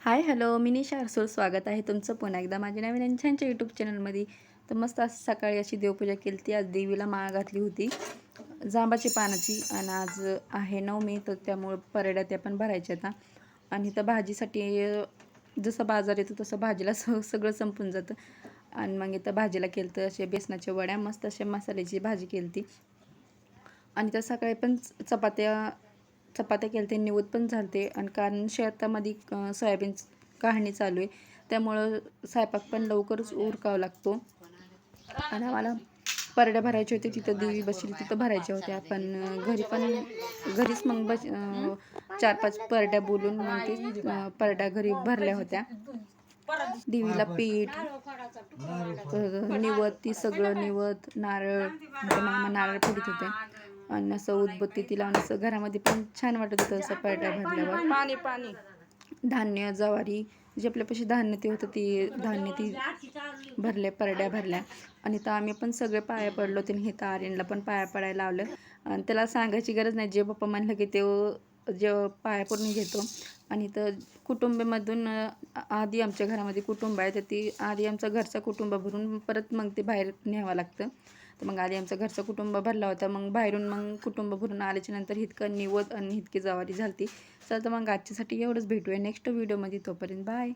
Hi hello. मी निशा अरसूळ स्वागत आहे तुमचं पुन्हा एकदा माझ्या नवीन आणि छानच्या यूट्यूब चॅनलमध्ये तर मस्त असं सकाळी अशी देवपूजा केली ती. आज देवीला माळ घातली होती. जांबाची पानाची. आणि आज आहे नवमी तर त्यामुळं परड्या त्या पण भरायच्या आता. आणि तर भाजीसाठी जसं बाजार येतो तसं भाजीला स सगळं संपून जातं. आणि मग इथं भाजीला केलं तर असे बेसनाच्या वड्या मस्त असे मसाल्याची भाजी केली ती. आणि त्या सकाळी पण च- चपात्या चपात्या केल्या ते निवत पण झालते. आणि कारण शेतामध्ये सोयाबीन काढणी चालू आहे. त्यामुळं स्वयंपाक पण लवकरच उरकावा लागतो. आणि आम्हाला परड्या भरायचे होते तिथं देवी बसली तिथं भरायच्या होत्या. पण घरी पण घरीच मग बस चार पाच परड्या बोलून मग ते परड्या घरी भरल्या होत्या. देवीला पीठ निवत ती सगळं निवत नारळ मामा नारळ फोडीत होते. आणि असं उदबत्ती ती लावून असं घरामध्ये पण छान वाटत होतं असं परड्या भरल्यावर. पाणी पाणी. धान्य ज्वारी जे आपल्यापाशी धान्य ते होतं ती धान्य ती भरल्या परड्या भरल्या. आणि तर आम्ही पण सगळे पाया पडलो ते हे तर आर्यनला पण पाया पडायला लावलं. आणि त्याला सांगायची गरज नाही जे पप्पा म्हणलं की ते जे पाया पडून घेतो. आणि तर कुटुंबामधून आधी आमच्या घरामध्ये कुटुंब आहे तर ती आधी आमचा घरचा कुटुंब भरून परत मग ते बाहेर न्यावं लागतं. तर मग आधी आमचं घरचा कुटुंब भरला होता. मग बाहेरून मग कुटुंब भरून आल्याच्यानंतर इतकं निवत आणि इतकी जवारी झाली चल तर मग आजच्यासाठी एवढंच भेटूया नेक्स्ट व्हिडिओमध्ये तोपर्यंत बाय